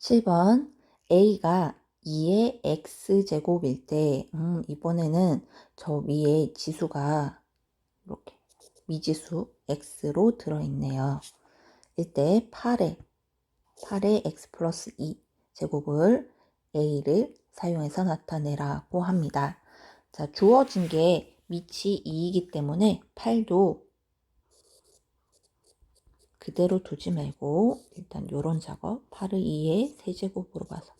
7번 a가 2의 x제곱일 때 음, 이번에는 저 위에 지수가 이렇게 미지수 x로 들어있네요. 이때 8에 8의 x 플러스 2 제곱을 a를 사용해서 나타내라고 합니다. 자, 주어진 게 밑이 2이기 때문에 8도 그대로 두지 말고 일단 요런 작업 8을 2의 세제곱으로 봐서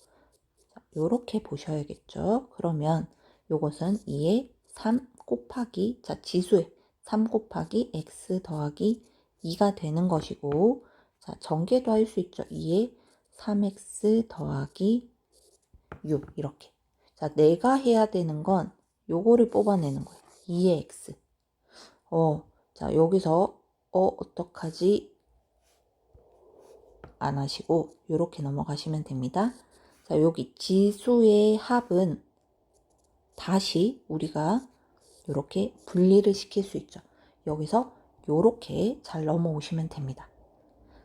요렇게 보셔야겠죠. 그러면 요것은 2의 3 곱하기 자 지수에 3 곱하기 x 더하기 2가 되는 것이고 자 전개도 할 수 있죠. 2의 3x 더하기 6 이렇게 자 내가 해야 되는 건 요거를 뽑아내는 거예요. 2의 x 어, 자 여기서 어 어떡하지 안 하시고 이렇게 넘어가시면 됩니다. 자, 여기 지수의 합은 다시 우리가 이렇게 분리를 시킬 수 있죠. 여기서 이렇게 잘 넘어오시면 됩니다.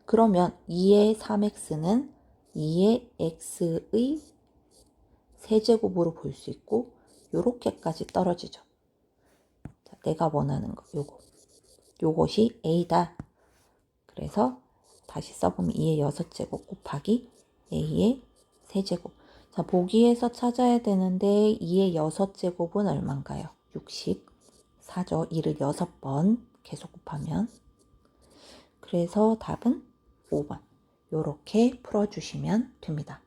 그러면 2의 3x는 2의 x의 세제곱으로 볼 수 있고 이렇게까지 떨어지죠. 자, 내가 원하는 거 요거 요것이 a다. 그래서 다시 써보면 2의 6제곱 곱하기 a의 세제곱. 자, 보기에서 찾아야 되는데 2의 6제곱은 얼마인가요? 64죠. 2를 6번 계속 곱하면. 그래서 답은 5번. 이렇게 풀어주시면 됩니다.